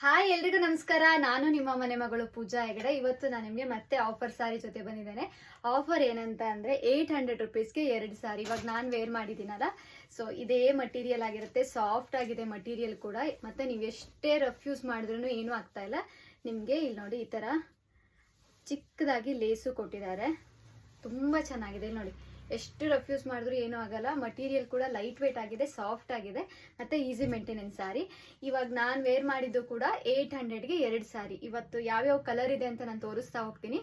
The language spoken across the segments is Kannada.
ಹಾಯ್ ಎಲ್ರಿಗೂ ನಮಸ್ಕಾರ. ನಾನು ನಿಮ್ಮ ಮನೆ ಮಗಳು ಪೂಜಾ ಹೆಗಡೆ. ಇವತ್ತು ನಾನು ನಿಮಗೆ ಮತ್ತೆ ಆಫರ್ ಸಾರಿ ಜೊತೆ ಬಂದಿದ್ದೇನೆ. ಆಫರ್ ಏನಂತ ಅಂದರೆ ಏಯ್ಟ್ ಹಂಡ್ರೆಡ್ ರುಪೀಸ್ಗೆ ಎರಡು ಸಾರಿ ಇವಾಗ ನಾನು ವೇರ್ ಮಾಡಿದ್ದೀನಲ್ಲ ಸೊ ಇದೇ ಮಟೀರಿಯಲ್ ಆಗಿರುತ್ತೆ. ಸಾಫ್ಟ್ ಆಗಿದೆ ಮಟೀರಿಯಲ್ ಕೂಡ. ಮತ್ತು ನೀವು ಎಷ್ಟೇ ರಫ್ ಯೂಸ್ ಮಾಡಿದ್ರೂ ಏನೂ ಆಗ್ತಾ ಇಲ್ಲ. ನಿಮಗೆ ಇಲ್ಲಿ ನೋಡಿ ಈ ಥರ ಚಿಕ್ಕದಾಗಿ ಲೇಸು ಕೊಟ್ಟಿದ್ದಾರೆ. ತುಂಬ ಚೆನ್ನಾಗಿದೆ. ನೋಡಿ ಎಷ್ಟು ರಫ್ ಯೂಸ್ ಮಾಡಿದ್ರು ಏನೂ ಆಗಲ್ಲ. ಮಟೀರಿಯಲ್ ಕೂಡ ಲೈಟ್ ವೇಟ್ ಆಗಿದೆ ಸಾಫ್ಟ್ ಆಗಿದೆ. ಮತ್ತು ಈಸಿ ಮೇಂಟೆನೆನ್ಸ್ ಸಾರಿ ಇವಾಗ ನಾನು ವೇರ್ ಮಾಡಿದ್ದು ಕೂಡ ಏಯ್ಟ್ ಹಂಡ್ರೆಡ್ಗೆ ಎರಡು ಸಾರಿ ಇವತ್ತು ಯಾವ್ಯಾವ ಕಲರ್ ಇದೆ ಅಂತ ನಾನು ತೋರಿಸ್ತಾ ಹೋಗ್ತೀನಿ.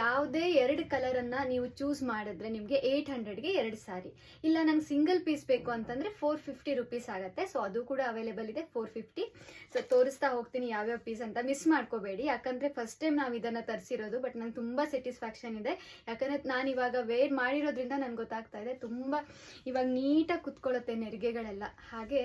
ಯಾವುದೇ ಎರಡು ಕಲರನ್ನು ನೀವು ಚೂಸ್ ಮಾಡಿದ್ರೆ ನಿಮಗೆ ಏಯ್ಟ್ ಹಂಡ್ರೆಡ್ಗೆ ಎರಡು ಸಾರಿ ಇಲ್ಲ, ನಂಗೆ ಸಿಂಗಲ್ ಪೀಸ್ ಬೇಕು ಅಂತಂದರೆ ಫೋರ್ ಫಿಫ್ಟಿ ರುಪೀಸ್ ಆಗುತ್ತೆ. ಸೊ ಅದು ಕೂಡ ಅವೈಲೇಬಲ್ ಇದೆ ಫೋರ್ ಫಿಫ್ಟಿ ಸೊ ತೋರಿಸ್ತಾ ಹೋಗ್ತೀನಿ ಯಾವ್ಯಾವ ಪೀಸ್ ಅಂತ. ಮಿಸ್ ಮಾಡ್ಕೋಬೇಡಿ. ಯಾಕಂದರೆ ಫಸ್ಟ್ ಟೈಮ್ ನಾವು ಇದನ್ನು ತರಿಸಿರೋದು ಬಟ್ ನಂಗೆ ತುಂಬ ಸ್ಯಾಟಿಸ್ಫ್ಯಾಕ್ಷನ್ ಇದೆ. ಯಾಕಂದರೆ ನಾನು ಇವಾಗ ವೇರ್ ಮಾಡಿರೋದ್ರಿಂದ ನನಗೆ ಗೊತ್ತಾಗ್ತಾ ಇದೆ. ತುಂಬ ಇವಾಗ ನೀಟಾಗಿ ಕುತ್ಕೊಳ್ಳುತ್ತೆ ನೆರಿಗೆಗಳೆಲ್ಲ. ಹಾಗೆ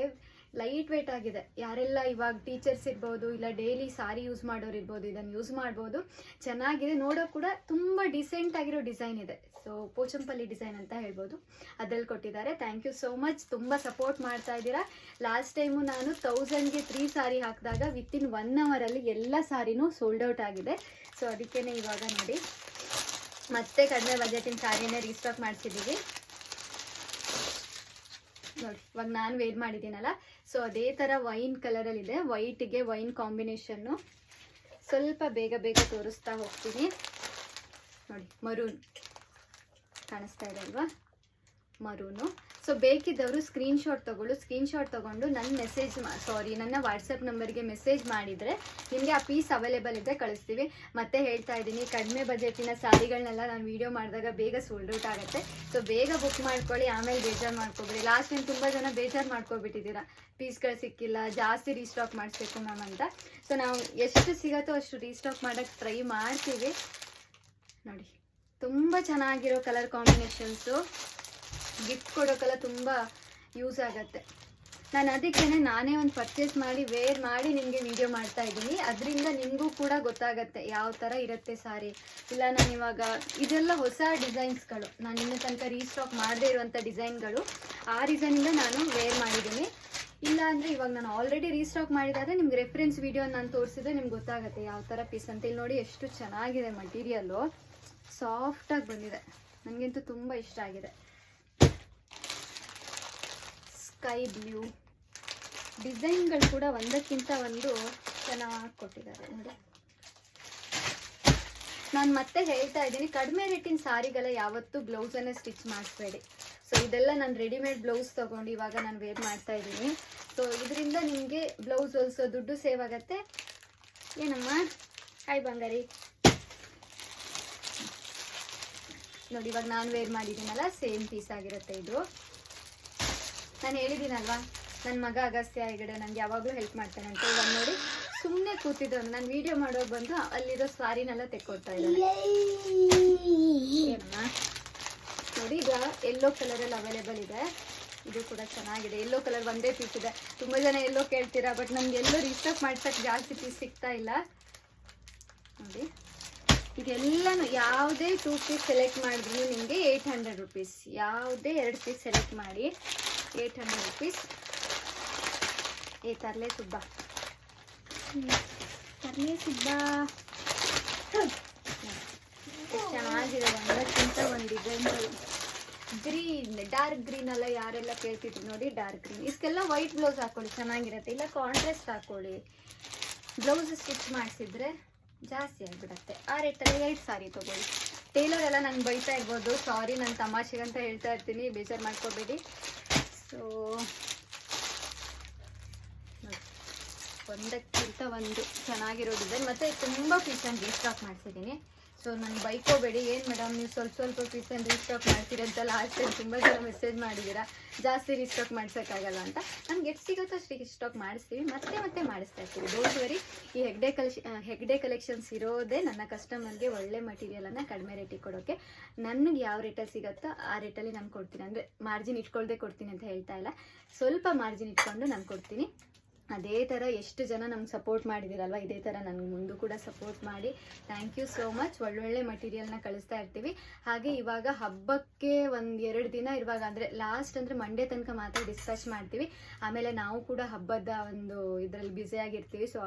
ಲೈಟ್ ವೇಟ್ ಆಗಿದೆ. ಯಾರೆಲ್ಲ ಇವಾಗ ಟೀಚರ್ಸ್ ಇರ್ಬೋದು, ಇಲ್ಲ ಡೈಲಿ ಸಾರಿ ಯೂಸ್ ಮಾಡೋರು ಇರ್ಬೋದು ಇದನ್ನು ಯೂಸ್ ಮಾಡ್ಬೋದು, ಚೆನ್ನಾಗಿದೆ. ನೋಡೋ ಕೂಡ ತುಂಬ ಡಿಸೆಂಟ್ ಆಗಿರೋ ಡಿಸೈನ್ ಇದೆ. ಸೊ, ಪೋಚಂಪಲ್ಲಿ ಡಿಸೈನ್ ಅಂತ ಹೇಳ್ಬೋದು. ಅದ್ರಲ್ಲಿ ಕೊಟ್ಟಿದ್ದಾರೆ. Thank you so much. ತುಂಬ ಸಪೋರ್ಟ್ ಮಾಡ್ತಾ ಇದ್ದೀರಾ. ಲಾಸ್ಟ್ ಟೈಮು ನಾನು ತೌಸಂಡ್ಗೆ ತ್ರೀ ಸಾರಿ ಹಾಕಿದಾಗ ವಿತಿನ್ ಒನ್ ಅವರಲ್ಲಿ ಎಲ್ಲ ಸಾರಿನೂ ಸೋಲ್ಡ್ ಔಟ್ ಆಗಿದೆ. ಸೊ ಅದಕ್ಕೇ ಇವಾಗ ನೋಡಿ. ಮತ್ತೆ ಕಡಿಮೆ ಬಜೆಟಿನ ಸಾರಿಯನ್ನೇ ರೀಸ್ಟಾಕ್ ಮಾಡಿಸಿದ್ದೀವಿ ನೋಡಿ, ಇವಾಗ ನಾನು ವೇರ್ ಮಾಡಿದ್ದೀನಲ್ಲ? ಸೊ ಅದೇ ಥರ ವೈನ್ ಕಲರಲ್ಲಿದೆ ವೈಟಿಗೆ ವೈನ್ ಕಾಂಬಿನೇಷನ್ನು ಸ್ವಲ್ಪ ಬೇಗ ಬೇಗ ತೋರಿಸ್ತಾ ಹೋಗ್ತೀನಿ. ನೋಡಿ ಮರೂನ್ ಕಾಣಿಸ್ತಾ ಇದೆ ಅಲ್ವಾ? ಮರೂನು ಸೊ ಬೇಕಿದ್ದವರು ಸ್ಕ್ರೀನ್ಶಾಟ್ ತೊಗೊಳ್ಳು. ಸ್ಕ್ರೀನ್ಶಾಟ್ ತಗೊಂಡು ನನ್ನ ಮೆಸೇಜ್ ಸಾರಿ ನನ್ನ ವಾಟ್ಸಪ್ ನಂಬರ್ಗೆ ಮೆಸೇಜ್ ಮಾಡಿದರೆ ನಿಮಗೆ ಆ ಪೀಸ್ ಅವೈಲೇಬಲ್ ಇದ್ದರೆ ಕಳಿಸ್ತೀವಿ. ಮತ್ತೆ ಹೇಳ್ತಾ ಇದ್ದೀನಿ, ಕಡಿಮೆ ಬಜೆಟಿನ ಸಾರಿಗಳನ್ನೆಲ್ಲ ನಾನು ವೀಡಿಯೋ ಮಾಡಿದಾಗ ಬೇಗ ಸೋಲ್ಡ್ ಔಟ್ ಆಗುತ್ತೆ. ಸೊ ಬೇಗ ಬುಕ್ ಮಾಡ್ಕೊಳ್ಳಿ, ಆಮೇಲೆ ಬೇಜಾರು ಮಾಡ್ಕೊಬಿಡಿ. ಲಾಸ್ಟ್ ಟೈಮ್ ತುಂಬ ಜನ ಬೇಜಾರು ಮಾಡ್ಕೊಬಿಟ್ಟಿದ್ದೀರಾ. ಪೀಸ್ಗಳು ಸಿಕ್ಕಿಲ್ಲ, ಜಾಸ್ತಿ ರೀಸ್ಟಾಕ್ ಮಾಡಿಸ್ಬೇಕು ಮ್ಯಾಮ್ ಅಂತ. ಸೊ ನಾವು ಎಷ್ಟು ಸಿಗತ್ತೋ ಅಷ್ಟು ರೀಸ್ಟಾಕ್ ಮಾಡೋಕ್ಕೆ ಟ್ರೈ ಮಾಡ್ತೀವಿ. ನೋಡಿ, ತುಂಬ ಚೆನ್ನಾಗಿರೋ ಕಲರ್ ಕಾಂಬಿನೇಷನ್ಸು ಗಿಫ್ಟ್ ಕೊಡೋಕ್ಕೆಲ್ಲ ತುಂಬ ಯೂಸ್ ಆಗುತ್ತೆ. ನಾನು ಅದಕ್ಕೇ ನಾನೇ ಒಂದು ಪರ್ಚೇಸ್ ಮಾಡಿ ವೇರ್ ಮಾಡಿ ನಿಮಗೆ ವಿಡಿಯೋ ಮಾಡ್ತಾ ಇದ್ದೀನಿ. ಅದರಿಂದ ನಿಮಗೂ ಕೂಡ ಗೊತ್ತಾಗತ್ತೆ ಯಾವ ಥರ ಇರುತ್ತೆ ಸಾರಿ ಇಲ್ಲ, ನಾನು ಇವಾಗ ಇದೆಲ್ಲ ಹೊಸ ಡಿಸೈನ್ಸ್ಗಳು ನಾನು ಇನ್ನೂ ತನಕ ರೀಸ್ಟಾಕ್ ಮಾಡದೇ ಇರುವಂಥ ಡಿಸೈನ್ಗಳು ಆ ರೀಸನಿಂದ ನಾನು ವೇರ್ ಮಾಡಿದ್ದೀನಿ. ಇಲ್ಲ ಅಂದರೆ ಇವಾಗ ನಾನು ಆಲ್ರೆಡಿ ರೀಸ್ಟಾಕ್ ಮಾಡಿದಾದರೆ ನಿಮ್ಗೆ ರೆಫರೆನ್ಸ್ ವಿಡಿಯೋ ನಾನು ತೋರಿಸಿದ್ರೆ ನಿಮ್ಗೆ ಗೊತ್ತಾಗುತ್ತೆ ಯಾವ ಥರ ಪೀಸ್ ಅಂತ. ಇಲ್ಲಿ ನೋಡಿ ಎಷ್ಟು ಚೆನ್ನಾಗಿದೆ ಮಟೀರಿಯಲ್ಲು ಸಾಫ್ಟಾಗಿ ಬಂದಿದೆ. ನನಗಂತೂ ತುಂಬ ಇಷ್ಟ ಆಗಿದೆ. Sky blue. ಡಿಸೈನ್ಗಳು ಕೂಡ ಒಂದಕ್ಕಿಂತ ಒಂದು ಚೆನ್ನಾಗಿ ಕೊಟ್ಟಿದ್ದಾರೆ, ನೋಡಿ. ನಾನು ಮತ್ತೆ ಹೇಳ್ತಾ ಇದ್ದೀನಿ, ಕಡಿಮೆ ರೇಟಿನ ಸಾರಿಗೆಲ್ಲ ಯಾವತ್ತೂ ಬ್ಲೌಸನ್ನೇ ಸ್ಟಿಚ್ ಮಾಡಿಸ್ಬೇಡಿ. ಸೊ, ಇದೆಲ್ಲ ನಾನು ರೆಡಿಮೇಡ್ ಬ್ಲೌಸ್ ತೊಗೊಂಡು ಇವಾಗ ನಾನು ವೇರ್ ಮಾಡ್ತಾ ಇದ್ದೀನಿ. ಸೊ, ಇದರಿಂದ ನಿಮಗೆ ಬ್ಲೌಸ್ ಹೊಲ್ಸೋ ದುಡ್ಡು ಸೇವ್ ಆಗುತ್ತೆ. ಏನಮ್ಮ? ಹಾಯ್ ಬಂಗಾರಿ. ನೋಡಿ, ಇವಾಗ ನಾನು ವೇರ್ ಮಾಡಿದ್ದೀನಲ್ಲ, ಸೇಮ್ ಪೀಸ್ ಆಗಿರುತ್ತೆ ಇದು. ನಾನು ಹೇಳಿದ್ದೀನಲ್ವಾ? ನನ್ನ ಮಗ ಅಗಸ್ತ್ಯ ಹೆಗಡೆ ನನಗೆ ಯಾವಾಗಲೂ ಹೆಲ್ಪ್ ಮಾಡ್ತಾನೆ ಅಂತ ಇವಾಗ ನೋಡಿ ಸುಮ್ಮನೆ ಕೂತಿದ್ದವನು ನಾನು ವಿಡಿಯೋ ಮಾಡೋ ಬಂದು ಅಲ್ಲಿರೋ ಸ್ವಾರಿನೆಲ್ಲ ತೆಕ್ಕೊಡ್ತಾ ಇದ್ದಾನೆ? ನೋಡಿ ಈಗ ಎಲ್ಲೋ ಕಲರಲ್ಲಿ ಅವೈಲೇಬಲ್ ಇದೆ. ಇದು ಕೂಡ ಚೆನ್ನಾಗಿದೆ. ಎಲ್ಲೋ ಕಲರ್ ಒಂದೇ ಪೀಸ್ ಇದೆ. ತುಂಬ ಜನ ಎಲ್ಲೋ ಕೇಳ್ತೀರಾ ಬಟ್ ನಮ್ಗೆ ಎಲ್ಲೋ ರೀಸ್ಟಾಕ್ ಮಾಡ್ಸಕ್ಕೆ ಜಾಸ್ತಿ ಪೀಸ್ ಸಿಗ್ತಾ ಇಲ್ಲ. ನೋಡಿ. ಇದೆಲ್ಲನೂ ಯಾವುದೇ ಟೂ ಪೀಸ್ ಸೆಲೆಕ್ಟ್ ಮಾಡಿದ್ರು ನಿಮಗೆ ಏಯ್ಟ್ ಹಂಡ್ರೆಡ್ ರುಪೀಸ್ ಯಾವುದೇ ಎರಡು ಪೀಸ್ ಸೆಲೆಕ್ಟ್ ಮಾಡಿ ಏಯ್ಟ್ ಹಂಡ್ರೆಡ್ ರುಪೀಸ್ ಏ ತರಲೆ ಸುಬ್ಬ ತರಲೆ ಸುಬ್ಬ ಚೆನ್ನಾಗಿದೆ ಒಂದಕ್ಕಿಂತ ಒಂದು ಡಿಸೈನ್ಗಳು ಗ್ರೀನ್ ಡಾರ್ಕ್ ಗ್ರೀನ್ ಎಲ್ಲ ಯಾರೆಲ್ಲ ಕೇಳ್ತಿದ್ರು ನೋಡಿ ಡಾರ್ಕ್ ಗ್ರೀನ್ ಇಸ್ಕೆಲ್ಲ ವೈಟ್ ಬ್ಲೌಸ್ ಹಾಕೊಳ್ಳಿ ಚೆನ್ನಾಗಿರುತ್ತೆ. ಇಲ್ಲ ಕಾಂಟ್ರಾಸ್ಟ್ ಹಾಕೊಳ್ಳಿ. ಬ್ಲೌಸ್ ಸ್ಟಿಚ್ ಮಾಡಿಸಿದ್ರೆ ಜಾಸ್ತಿ ಆಗಿಬಿಡತ್ತೆ. ಆ ರೇಟಲ್ಲಿ ಎರಡು ಸಾರಿ ತೊಗೊಳ್ಳಿ. ಟೇಲರ್ ಎಲ್ಲ ನಂಗೆ ಬೈತಾ ಇರ್ಬೋದು. ಸಾರಿ ನಾನು ತಮಾಷೆಗಂತ ಹೇಳ್ತಾ ಇರ್ತೀನಿ. ಬೇಜಾರು ಮಾಡ್ಕೋಬೇಡಿ. ಸೊ ಒಂದಕ್ಕಿಂತ ಒಂದು ಚೆನ್ನಾಗಿರೋ ಡಿಸೈನ್ ಮತ್ತು ತುಂಬ ಪೀಸನ್ನು ಡಿಸ್ಟಾಕ್ ಮಾಡಿಸಿದ್ದೀನಿ. ಸೊ ನಾನು ಬೈಕೋಬೇಡಿ. ಏನು ಮೇಡಮ್ ನೀವು ಸ್ವಲ್ಪ ಸ್ವಲ್ಪ ಪೀಸನ್ನು ರೀಸ್ಟಾಕ್ ಮಾಡ್ತೀರಿ ಅಂತ ಲಾಸ್ಟ್ ಟೈಮ್ ತುಂಬ ಜನ ಮೆಸೇಜ್ ಮಾಡಿದ್ದೀರಾ. ಜಾಸ್ತಿ ರೀಸ್ಟಾಕ್ ಮಾಡ್ಸೋಕ್ಕಾಗಲ್ಲ ಅಂತ. ನಮ್ಗೆ ಎಷ್ಟು ಸಿಗುತ್ತೋ ಅಷ್ಟು ರೀಸ್ಟಾಕ್ ಮಾಡಿಸ್ತೀವಿ. ಮತ್ತೆ ಮತ್ತೆ ಮಾಡಿಸ್ತಾ ಇರ್ತೀವಿ. ಡೋಂಟ್ ವರಿ ಈ ಹೆಗ್ಡೆ ಕಲೆಕ್ಷ ಹೆಗ್ಡೆ ಕಲೆಕ್ಷನ್ಸ್ ಇರೋದೇ ನನ್ನ ಕಸ್ಟಮರ್ಗೆ ಒಳ್ಳೆ ಮಟೀರಿಯಲನ್ನು ಕಡಿಮೆ ರೇಟಿಗೆ ಕೊಡೋಕ್ಕೆ ನನಗೆ ಯಾವ ರೇಟಲ್ಲಿ ಸಿಗುತ್ತೋ ಆ ರೇಟಲ್ಲಿ ನಾನು ಕೊಡ್ತೀನಿ. ಅಂದರೆ ಮಾರ್ಜಿನ್ ಇಟ್ಕೊಳ್ಳದೆ ಕೊಡ್ತೀನಿ ಅಂತ ಹೇಳ್ತಾ ಇಲ್ಲ. ಸ್ವಲ್ಪ ಮಾರ್ಜಿನ್ ಇಟ್ಕೊಂಡು ನಾನು ಕೊಡ್ತೀನಿ. ಅದೇ ಥರ ಎಷ್ಟು ಜನ ನಮ್ಗೆ ಸಪೋರ್ಟ್ ಮಾಡಿದ್ದೀರಲ್ವ ಇದೇ ಥರ ನನಗೆ ಮುಂದೆ ಕೂಡ ಸಪೋರ್ಟ್ ಮಾಡಿ. ಥ್ಯಾಂಕ್ ಯು ಸೋ ಮಚ್ ಒಳ್ಳೊಳ್ಳೆ ಮಟೀರಿಯಲ್ನ ಕಳಿಸ್ತಾ ಇರ್ತೀವಿ. ಹಾಗೆ ಇವಾಗ ಹಬ್ಬಕ್ಕೆ ಒಂದು ಎರಡು ದಿನ ಇರುವಾಗ ಅಂದರೆ ಲಾಸ್ಟ್ ಅಂದರೆ ಮಂಡೇ ತನಕ ಮಾತ್ರ ಡಿಸ್ಕಸ್ ಮಾಡ್ತೀವಿ. ಆಮೇಲೆ ನಾವು ಕೂಡ ಹಬ್ಬದ ಒಂದು ಇದರಲ್ಲಿ ಬ್ಯುಸಿ ಆಗಿರ್ತೀವಿ. ಸೊ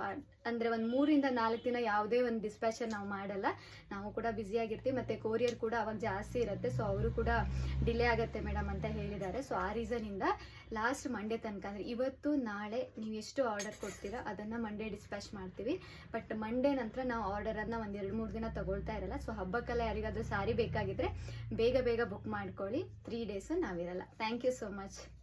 ಅಂದರೆ ಒಂದು ಮೂರಿಂದ ನಾಲ್ಕು ದಿನ ಯಾವುದೇ ಒಂದು ಡಿಸ್ಪ್ಯಾಷನ್ ನಾವು ಮಾಡಲ್ಲ. ನಾವು ಕೂಡ ಬ್ಯುಸಿ ಆಗಿರ್ತೀವಿ. ಮತ್ತು ಕೊರಿಯರ್ ಕೂಡ ಅವಾಗ ಜಾಸ್ತಿ ಇರುತ್ತೆ. ಸೊ ಅವರು ಕೂಡ ಡಿಲೇ ಆಗುತ್ತೆ ಮೇಡಮ್ ಅಂತ ಹೇಳಿದ್ದಾರೆ. ಸೊ ಆ ರೀಸನಿಂದ ಲಾಸ್ಟ್ ಮಂಡೇ ತನಕ ಅಂದರೆ ಇವತ್ತು, ನಾಳೆ ನೀವು ಆರ್ಡರ್ ಕೊಡ್ತೀರಾ ಅದನ್ನು ಮಂಡೇ ಡಿಸ್ಪ್ಯಾಚ್ ಮಾಡ್ತೀವಿ. ಬಟ್ ಮಂಡೇ ನಂತರ ನಾವು ಆರ್ಡರನ್ನು ಒಂದು ಎರಡು ಮೂರು ದಿನ ತಗೊಳ್ತಾ ಇರಲ್ಲ. ಸೊ ಹಬ್ಬಕ್ಕೆಲ್ಲ ಯಾರಿಗಾದರೂ ಸಾರಿ ಬೇಕಾಗಿದ್ದರೆ ಬೇಗ ಬೇಗ ಬುಕ್ ಮಾಡ್ಕೊಳ್ಳಿ. ತ್ರೀ ಡೇಸು ನಾವಿರಲ್ಲ ಥ್ಯಾಂಕ್ ಯು ಸೋ ಮಚ್